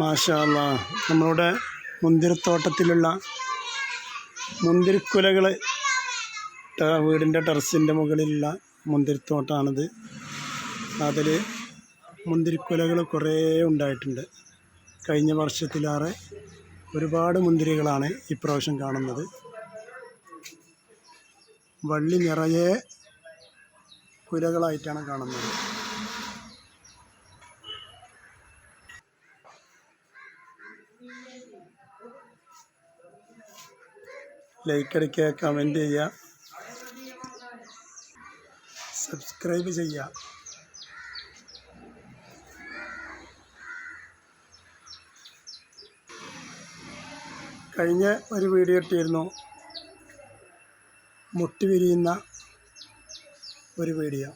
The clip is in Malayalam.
മാഷാല്ല നമ്മളുടെ മുന്തിരിത്തോട്ടത്തിലുള്ള മുന്തിരിക്കുലകൾ വീടിന്റെ ടെറസിന്റെ മുകളിലുള്ള മുന്തിരിത്തോട്ടമാണിത് അതിൽ മുന്തിരിക്കുലകൾ കുറേ ഉണ്ടായിട്ടുണ്ട്. കഴിഞ്ഞ വർഷത്തിലേറെ ഒരുപാട് മുന്തിരികളാണ് ഇപ്രാവശ്യം കാണുന്നത്. വള്ളി നിറയെ കുലകളായിട്ടാണ് കാണുന്നത്. ലൈക്ക് അടിക്കുക കമന്റ് ചെയ്യുക. സബ്സ്ക്രൈബ് ചെയ്യുക. കഴിഞ്ഞ ഒരു വീഡിയോ ഇട്ടിരുന്നു. മുട്ടി വിരിയുന്ന ഒരു വീഡിയോ.